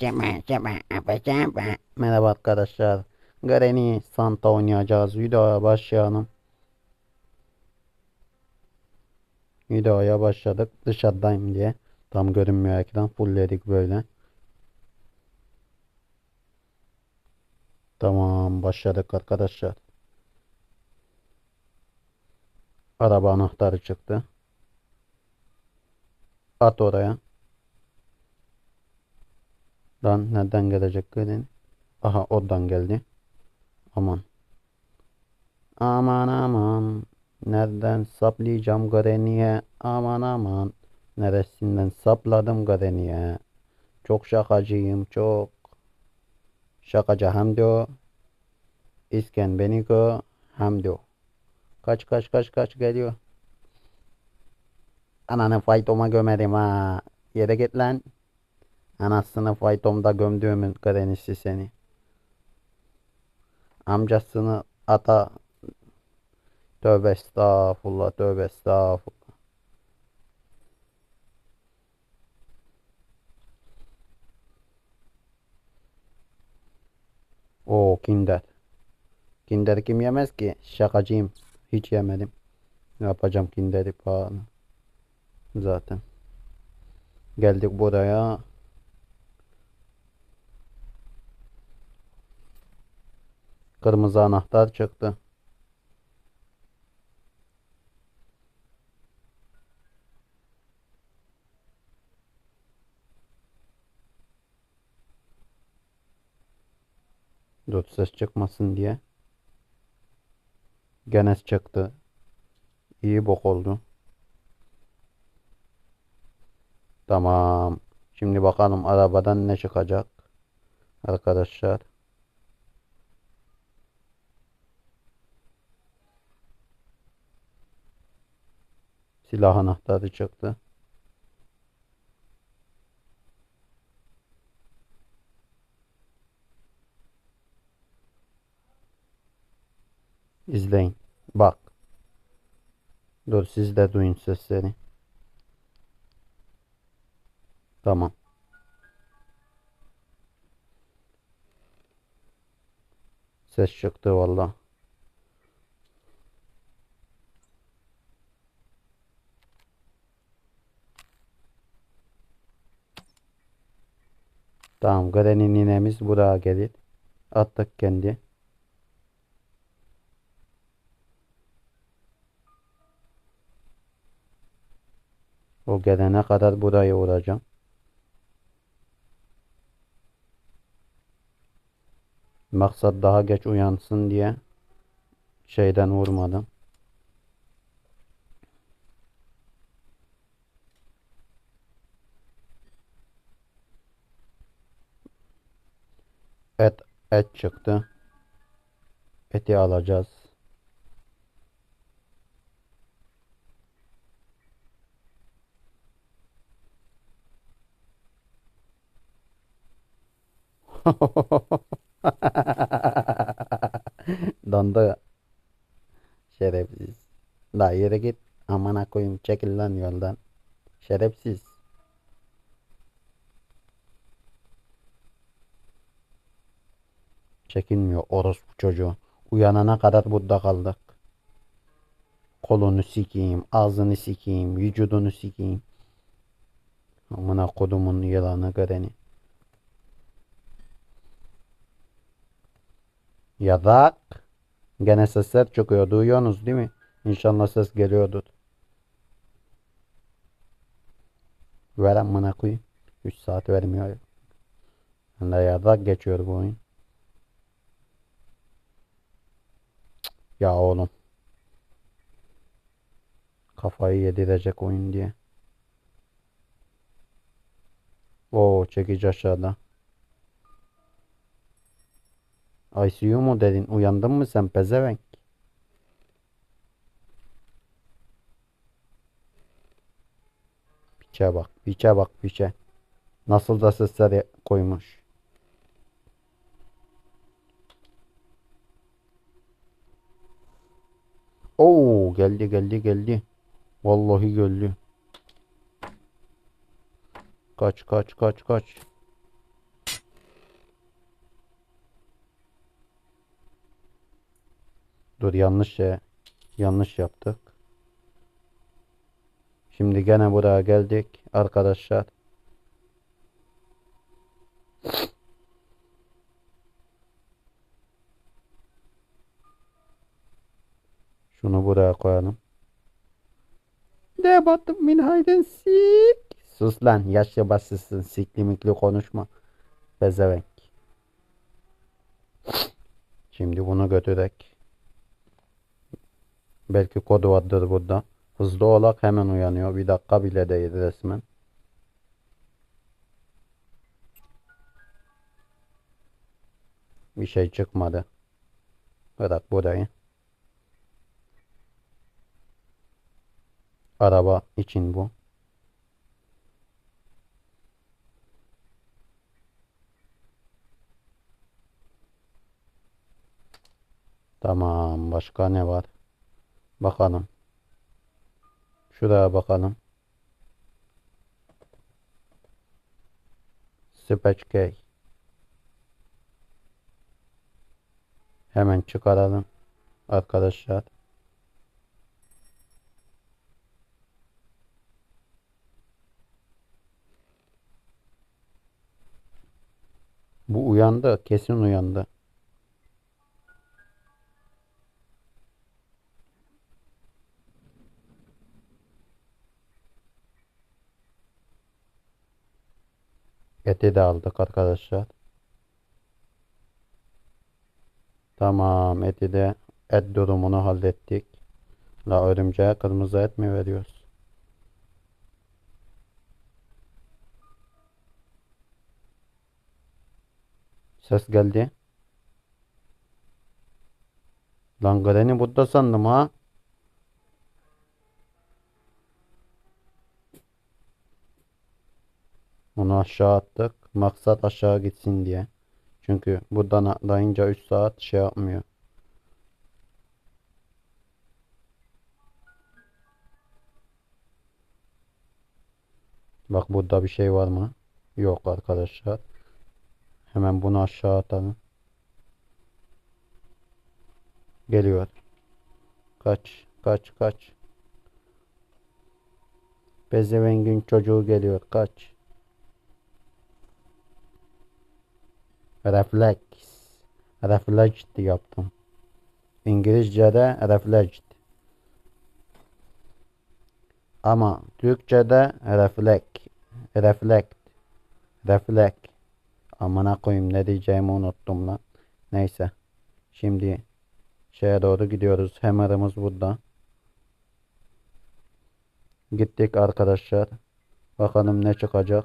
şaba apa şaba. Merhaba arkadaşlar. Granny Santa oynayacağız. Videoya başlayalım. Videoya başladık. Dışarıdayım diye. Tam görünmüyor ekran. Fullledik böyle. Tamam başladık arkadaşlar. Araba anahtarı çıktı. At oraya. Lan nereden gelecek gelin? Aha oradan geldi. Aman. Aman aman. Nereden saplayacağım Granny'e? Aman aman. Neresinden sapladım Granny'e? Çok şakacıyım çok. Şakacı hem de o. İsken beni gö hem de o. Kaç kaç kaç kaç geliyor. Ananı faytoma gömerim ha. Yere git lan. Anasını faytomda gömdüğümün granisi seni. Amcasını ata. Tövbe estağfurullah tövbe estağfurullah. O Kinder. Kinder kim yemez ki? Şakacıyım. Hiç yemedim. Ne yapacağım Kinder'i pahalı. Zaten. Geldik buraya. Kırmızı anahtar çıktı. Dur ses çıkmasın diye. Gene çıktı. İyi bok oldu. Tamam. Şimdi bakalım arabadan ne çıkacak. Arkadaşlar. Silah anahtarı çıktı. İzleyin. Bak. Dur siz de duyun sesleri. Tamam. Ses çıktı valla. Tamam. Granny ninemiz buraya gelir. Attık kendi. O gelene kadar burayı vuracağım. Maksat daha geç uyansın diye şeyden vurmadım. Et et çıktı. Eti alacağız. Dondu. Şerefsiz. La yere git. Amına koyayım çekil lan yoldan. Şerefsiz. Çekilmiyor orospu çocuğu. Uyanana kadar burada kaldık. Kolunu sikeyim, ağzını sikeyim, vücudunu sikeyim. Amına kodumun yılanı göreni. Yadak. Gene sesler çıkıyor. Duyuyorsunuz değil mi? İnşallah ses geliyordur. Ver amına koyayım. 3 saat vermiyor. Yadak geçiyor bu oyun. Ya oğlum. Kafayı yedirecek oyun diye. Oo çekici aşağıda. ICU mu dedin? Uyandın mı sen pezevenk? Piçe bak, piçe bak, piçe. Nasıl da sesler koymuş. Oo geldi geldi geldi. Vallahi geldi. Kaç kaç kaç kaç. Dur yanlış şey. Yanlış yaptık. Şimdi gene buraya geldik arkadaşlar. Şunu buraya koyalım. De battım min hayden sik. Sus lan yaşlı başsızsın sikli mikli konuşma. Bezevenk. Şimdi bunu götürek. Belki kodu vardır burada. Hızlı olak hemen uyanıyor. Bir dakika bile değil resmen. Bir şey çıkmadı. Bırak burayı. Araba için bu. Tamam. Başka ne var? Bakalım. Şuraya bakalım. Space Hemen çıkaralım. Arkadaşlar. Bu uyandı. Kesin uyandı. Eti de aldık arkadaşlar. Tamam eti de et durumunu hallettik. La örümceğe kırmızı et mi veriyoruz? Ses geldi. Lan Granny burada sandım ha. Onu aşağı attık. Maksat aşağı gitsin diye. Çünkü buradan atlayınca 3 saat şey yapmıyor. Bak burada bir şey var mı? Yok arkadaşlar. Hemen bunu aşağı atalım. Geliyor. Kaç, kaç, kaç. Bezevengin çocuğu geliyor. Kaç. Refleks. Reflect yaptım. İngilizce'de reflect. Ama Türkçe'de reflect. Reflect. Reflect. Amına koyayım ne diyeceğimi unuttum lan. Neyse. Şimdi şeye doğru gidiyoruz. Hammer'ımız burada. Gittik arkadaşlar. Bakalım ne çıkacak.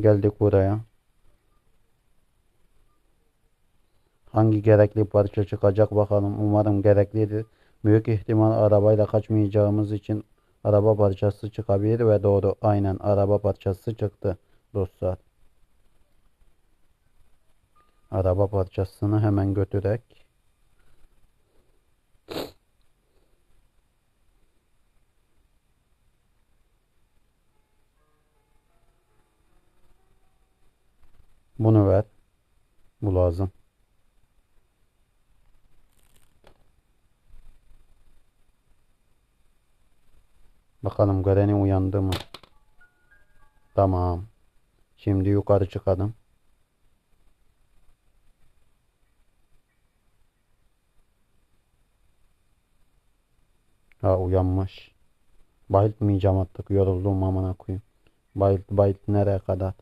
Geldik buraya. Hangi gerekli parça çıkacak bakalım. Umarım gereklidir. Büyük ihtimal arabayla kaçmayacağımız için araba parçası çıkabilir ve doğru aynen araba parçası çıktı dostlar. Araba parçasını hemen götürek. Bunu ver. Bu lazım. Bakalım Granny uyandı mı? Tamam. Şimdi yukarı çıkalım. Ha uyanmış. Bayıltmayacağım artık. Yoruldum amına koyayım. Bayılt bayılt nereye kadar?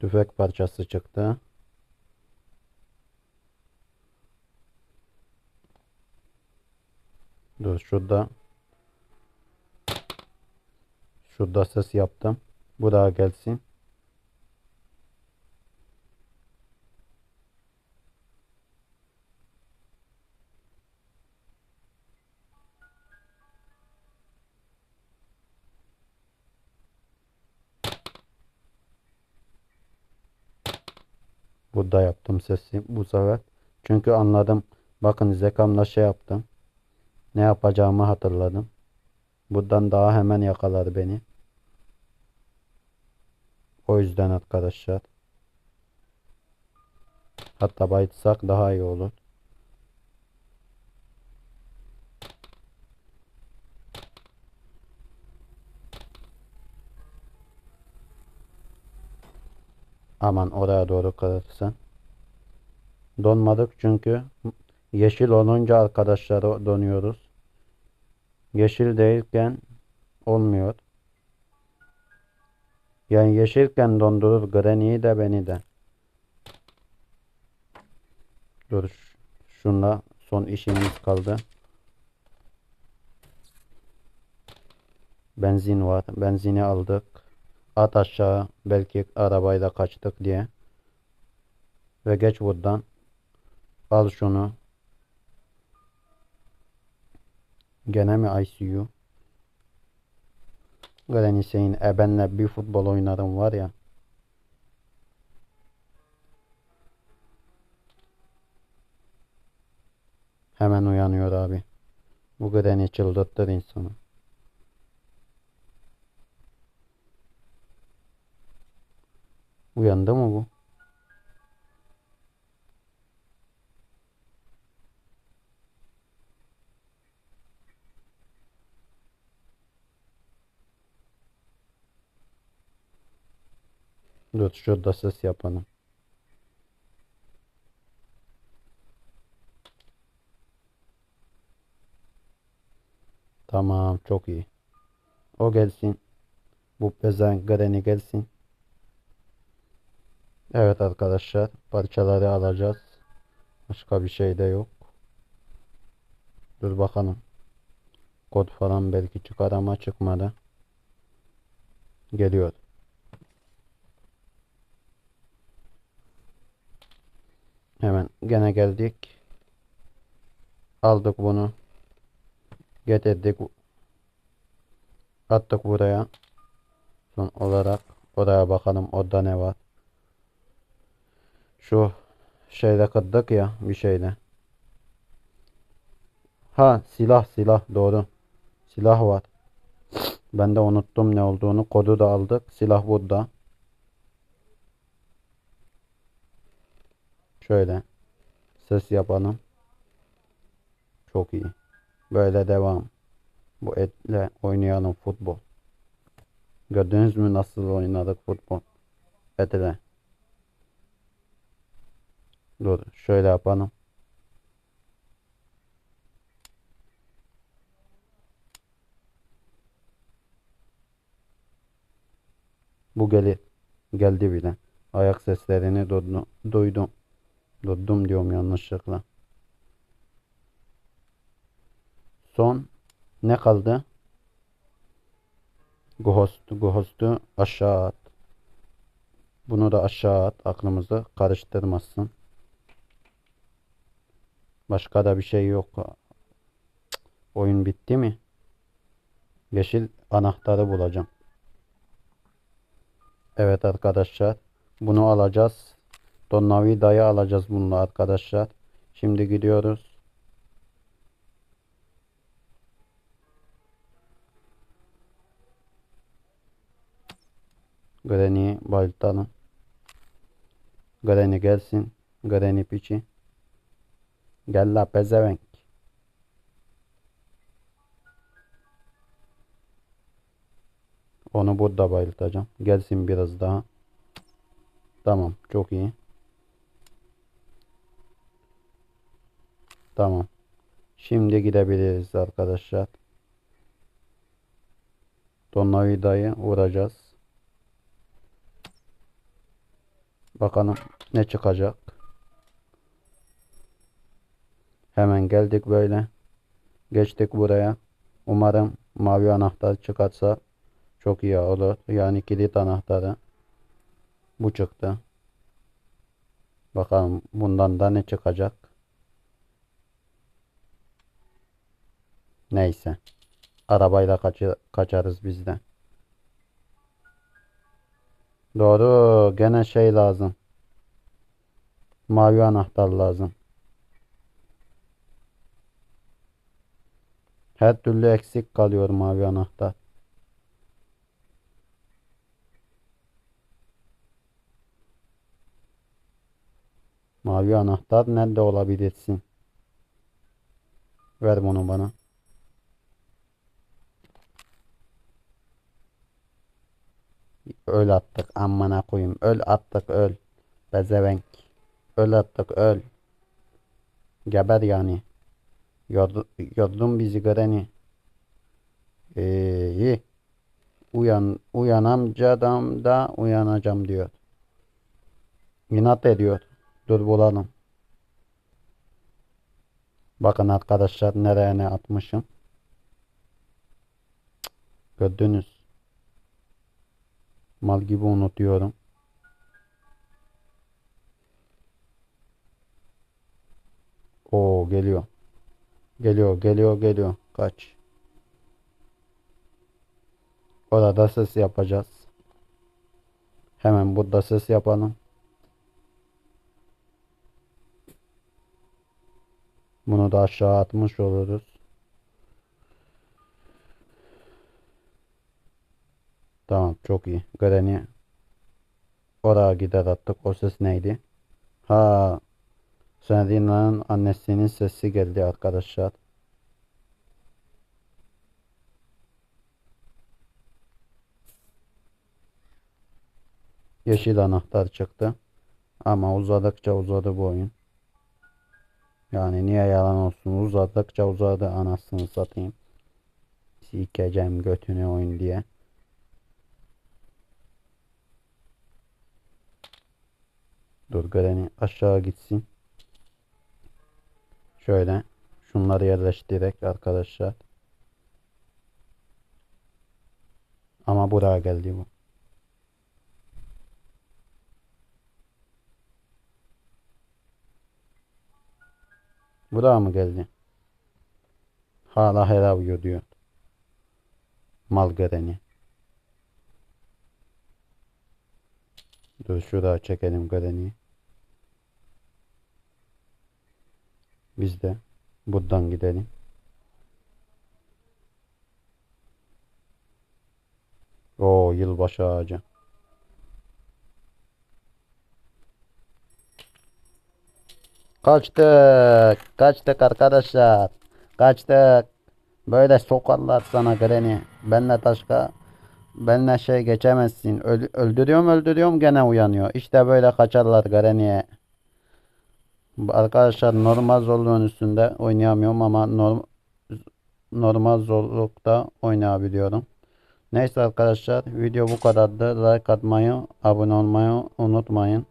Tüfek parçası çıktı. Dur şurada. Şurada ses yaptım. Bu daha gelsin. Burada yaptım sesi bu sefer. Çünkü anladım. Bakın zekamla şey yaptım. Ne yapacağımı hatırladım. Buradan daha hemen yakalar beni. O yüzden arkadaşlar. Hatta bayılsak daha iyi olur. Aman oraya doğru kırarsan. Donmadık çünkü yeşil olunca arkadaşlar donuyoruz. Yeşil değilken olmuyor. Yani yeşilken dondurur Granny'yi de beni de. Dur şunla son işimiz kaldı. Benzin var. Benzini aldık. At aşağı. Belki arabayla kaçtık diye. Ve geç buradan. Al şunu. Gene mi ICU? Granny senin ebenle bir futbol oynarım var ya. Hemen uyanıyor abi. Bu Granny çıldırtır insanı. Uyandı mı bu? Dur şurada ses yapalım. Tamam çok iyi. O gelsin. Bu pezen Granny gelsin. Evet arkadaşlar parçaları alacağız. Başka bir şey de yok. Dur bakalım. Kod falan belki çıkar ama çıkmadı. Geliyor. Hemen gene geldik. Aldık bunu. Getirdik. Attık buraya. Son olarak oraya bakalım orada ne var. Şu şeyle kırdık ya bir şeyle. Ha silah silah doğru. Silah var. Ben de unuttum ne olduğunu. Kodu da aldık. Silah burada. Şöyle. Ses yapalım. Çok iyi. Böyle devam. Bu etle oynayalım futbol. Gördünüz mü nasıl oynadık futbol? Etle. Dur şöyle yapalım. Bu gelir. Geldi bile. Ayak seslerini duydum. Duydum diyorum yanlışlıkla. Son ne kaldı? Ghost. Ghost'u aşağı at. Bunu da aşağı at. Aklımızı karıştırmasın. Başka da bir şey yok. Oyun bitti mi? Yeşil anahtarı bulacağım. Evet arkadaşlar. Bunu alacağız. Tornavidayı alacağız bununla arkadaşlar. Şimdi gidiyoruz. Granny'yi bayıltalım. Granny gelsin. Granny piçi. Gel la pezevenk. Onu burada bayıltacağım. Gelsin biraz daha. Tamam. Çok iyi. Tamam. Şimdi gidebiliriz arkadaşlar. Tornavidayı vuracağız. Bakalım ne çıkacak. Hemen geldik böyle. Geçtik buraya. Umarım mavi anahtar çıkarsa çok iyi olur. Yani kilit anahtarı. Bu çıktı. Bakalım bundan da ne çıkacak. Neyse. Arabayla kaçı- kaçarız biz de. Doğru. Gene şey lazım. Mavi anahtar lazım. Her türlü eksik kalıyor mavi anahtar. Mavi anahtar nerede olabilirsin? Ver bunu bana. Öl attık amına koyayım. Öl attık öl. Bezevenk. Öl attık öl. Geber yani. Yordu, yordun bizi göreni. Ee. Uyan, uyanamcadan da uyanacağım diyor. İnat ediyor. Dur bulalım. Bakın arkadaşlar nereye ne atmışım. Gördünüz. Mal gibi unutuyorum. Oo geliyor. Geliyor, geliyor, geliyor. Kaç. Orada ses yapacağız. Hemen burada ses yapalım. Bunu da aşağı atmış oluruz. Tamam çok iyi. Granny oraya gider attık. O ses neydi? Ha Serena'nın annesinin sesi geldi arkadaşlar. Yeşil anahtar çıktı. Ama uzadıkça uzadı bu oyun. Yani niye yalan olsun uzadıkça uzadı anasını satayım. Sikeceğim götünü oyun diye. Dur Granny aşağı gitsin. Şöyle şunları yerleştirerek arkadaşlar. Ama buraya geldi bu. Buraya mı geldi? Hala helal diyor. Mal Granny. Dur şuraya çekelim Granny'yi. Biz de buradan gidelim. O yılbaşı ağacı. Kaçtık. Kaçtık arkadaşlar. Kaçtık. Böyle sokarlar sana Granny. Benle taşka benle şey geçemezsin. Öl- öldürüyorum öldürüyorum gene uyanıyor. İşte böyle kaçarlar Granny'e. Arkadaşlar normal zorluğun üstünde oynayamıyorum ama norm normal zorlukta oynayabiliyorum. Neyse arkadaşlar video bu kadardı. Like atmayı, abone olmayı unutmayın.